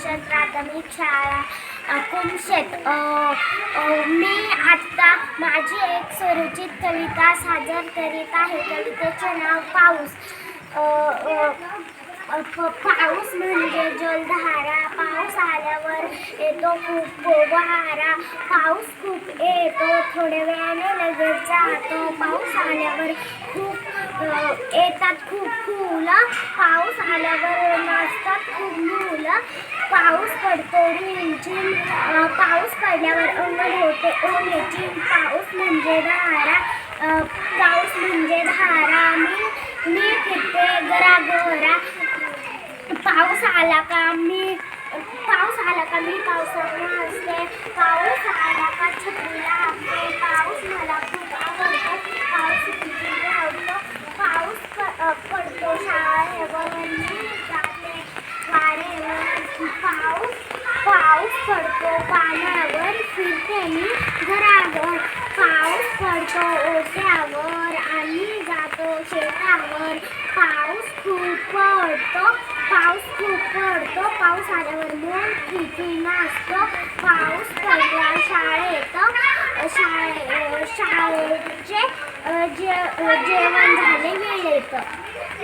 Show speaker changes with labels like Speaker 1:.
Speaker 1: प्राथमिक शाळा कुमशेत मी आत्ता माझी एक सुरुचित कविता सादर करीत आहे. कवितेचे नाव पाऊस. पाऊस म्हणजे जलधारा. पाऊस आल्यावर येतो खूप गोबहारा पाऊस खूप येतो थोड्या वेळाने लगेच जातो. पाऊस आल्यावर खूप येतात खूप फुलं. पाऊस आल्यावर नाचतात खूप पाऊस पडतो रिमझिम पाऊस पडल्यावर अंगण होते ओलेची पाऊस म्हणजे धारा. पाऊस म्हणजे धारा. मी मी फिरते गरागरा पाऊस आला का मी पाऊस आला का मी पावसात असते पाऊस आला का छत्रीला असते पाऊस मला खूप आवडतो पाऊस किती आवडतो पाऊस प- अ, पडतो शाळेवर मी जाते वारेवर पाऊस पाऊस पडतो पाण्यावर फिरते मी घरावर. पाऊस पडतो ओट्यावर आणि जातो शेतावर. पाऊस खूप पडतो पाऊस खूप पडतो पाऊस आल्यावर मन किती नाचतो. पाऊस पडला शाळेत शाळे शाळेचे जे जेवण झाले वेळेत.